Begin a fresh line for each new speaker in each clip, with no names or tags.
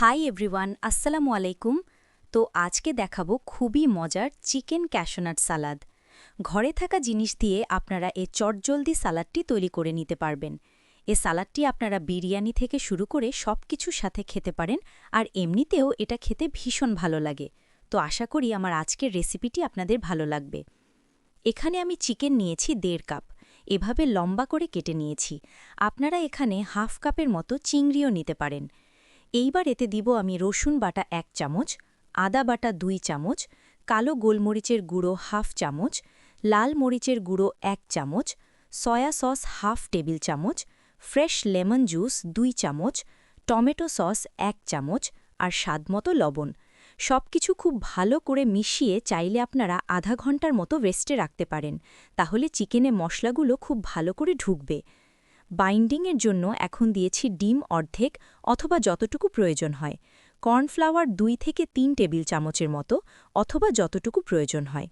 Hi everyone আসসালামু আলাইকুম তো আজকে দেখাবো খুবই মজার চিকেন ক্যাশোনাট সালাদ। ঘরে থাকা জিনিস দিয়ে আপনারা এ চটজলদি সালাদটি তৈরি করে নিতে পারবেন। এ সালাদটি আপনারা বিরিয়ানি থেকে শুরু করে সব কিছুর সাথে খেতে পারেন আর এমনিতেও এটা খেতে ভীষণ ভালো লাগে। তো আশা করি আমার আজকের রেসিপিটি আপনাদের ভালো লাগবে। এখানে আমি চিকেন নিয়েছি দেড় কাপ এভাবে লম্বা করে কেটে নিয়েছি। আপনারা এখানে হাফ কাপের মতো চিংড়িও নিতে পারেন। এইবার এতে দিব আমি রসুন বাটা এক চামচ, আদা বাটা দুই চামচ, কালো গোলমরিচের গুঁড়ো হাফ চামচ, লাল মরিচের গুঁড়ো এক চামচ, সয়া সস হাফ টেবিল চামচ, ফ্রেশ লেমন জুস দুই চামচ, টমেটো সস এক চামচ আর স্বাদমতো লবণ। সব কিছু খুব ভালো করে মিশিয়ে চাইলে আপনারা আধা ঘণ্টার মতো রেস্টে রাখতে পারেন। তাহলে চিকেনে মশলাগুলো খুব ভালো করে ঢুকবে। বাইন্ডিংয়ের জন্য এখন দিয়েছি ডিম অর্ধেক অথবা যতটুকু প্রয়োজন হয়। কর্নফ্লাওয়ার দুই থেকে তিন টেবিল চামচের মতো অথবা যতটুকু প্রয়োজন হয়।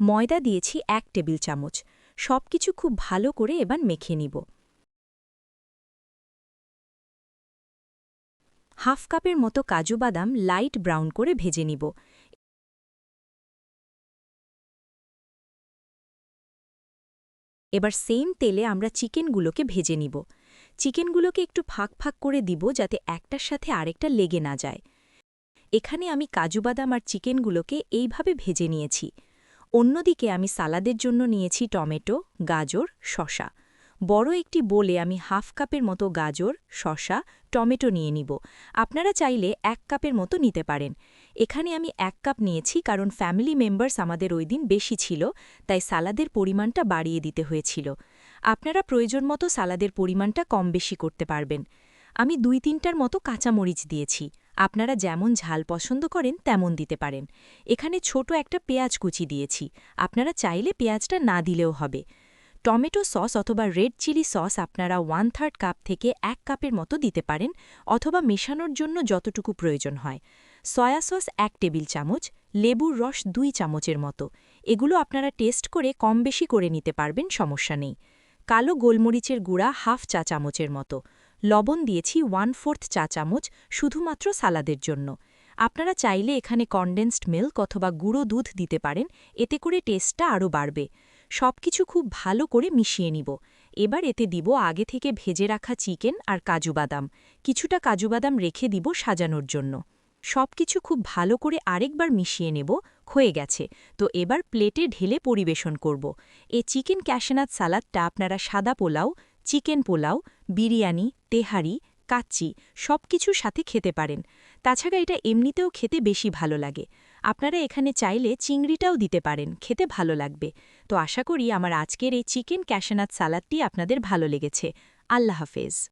ময়দা দিয়েছি এক টেবিল চামচ। সব কিছু খুব ভালো করে এবার মেখে নিব। হাফ কাপের মতো কাজু বাদাম লাইট ব্রাউন করে ভেজে নিব। এবার সেম তেলে আমরা চিকেনগুলোকে ভেজে নিব। চিকেনগুলোকে একটু ফাঁক ফাঁক করে দিব যাতে একটার সাথে আরেকটা লেগে না যায়। এখানে আমি কাজু বাদাম আর চিকেনগুলোকে এইভাবে ভেজে নিয়েছি। অন্যদিকে আমি সালাদের জন্য নিয়েছি টমেটো, গাজর শশা বড় একটি বোলে আমি হাফ কাপের মতো গাজর শশা টমেটো নিয়ে নিব। আপনারা চাইলে এক কাপের মতো নিতে পারেন। এখানে আমি এক কাপ নিয়েছি কারণ ফ্যামিলি মেম্বার্স আমাদের ওই দিন বেশি ছিল, তাই সালাদের পরিমাণটা বাড়িয়ে দিতে হয়েছিল। আপনারা প্রয়োজন মতো সালাদের পরিমাণটা কম বেশি করতে পারবেন। আমি দুই তিনটার মতো কাঁচামরিচ দিয়েছি, আপনারা যেমন ঝাল পছন্দ করেন তেমন দিতে পারেন। এখানে ছোট একটা পেঁয়াজ কুচি দিয়েছি, আপনারা চাইলে পেঁয়াজটা না দিলেও হবে। টমেটো সস অথবা রেড চিলি সস আপনারা ওয়ান থার্ড কাপ থেকে এক কাপের মতো দিতে পারেন, অথবা মেশানোর জন্য যতটুকু প্রয়োজন হয়। সয়া সস এক টেবিল চামচ, লেবুর রস দুই চামচের মতো। এগুলো আপনারা টেস্ট করে কম বেশি করে নিতে পারবেন, সমস্যা নেই। কালো গোলমরিচের গুঁড়া হাফ চা চামচের মতো। লবণ দিয়েছি ওয়ান ফোর্থ চা চামচ শুধুমাত্র সালাদের জন্য। আপনারা চাইলে এখানে কনডেন্সড মিল্ক অথবা গুঁড়ো দুধ দিতে পারেন, এতে করে টেস্টটা আরও বাড়বে। সব কিছু খুব ভালো করে মিশিয়ে নিব। এবার এতে দিব আগে থেকে ভেজে রাখা চিকেন আর কাজু বাদাম। কিছুটা কাজু বাদাম রেখে দিব সাজানোর জন্য। সব কিছু খুব ভালো করে আরেকবার মিশিয়ে নেব হয়ে গেছে। তো এবার প্লেটে ঢেলে পরিবেশন করব। এ চিকেন ক্যাশেনাত সালাদটা আপনারা সাদা পোলাও, চিকেন পোলাও, বিরিয়ানি, তেহারি, কাচ্চি সব কিছুর সাথে খেতে পারেন। তাছাড়া এটা এমনিতেও খেতে বেশি ভালো লাগে। আপনারা এখানে চাইলে চিংড়িটাও দিতে পারেন, খেতে ভালো লাগবে। তো আশা করি আমার আজকের এই চিকেন ক্যাশেনাত সালাদটি আপনাদের ভালো লেগেছে। আল্লাহ হাফেজ।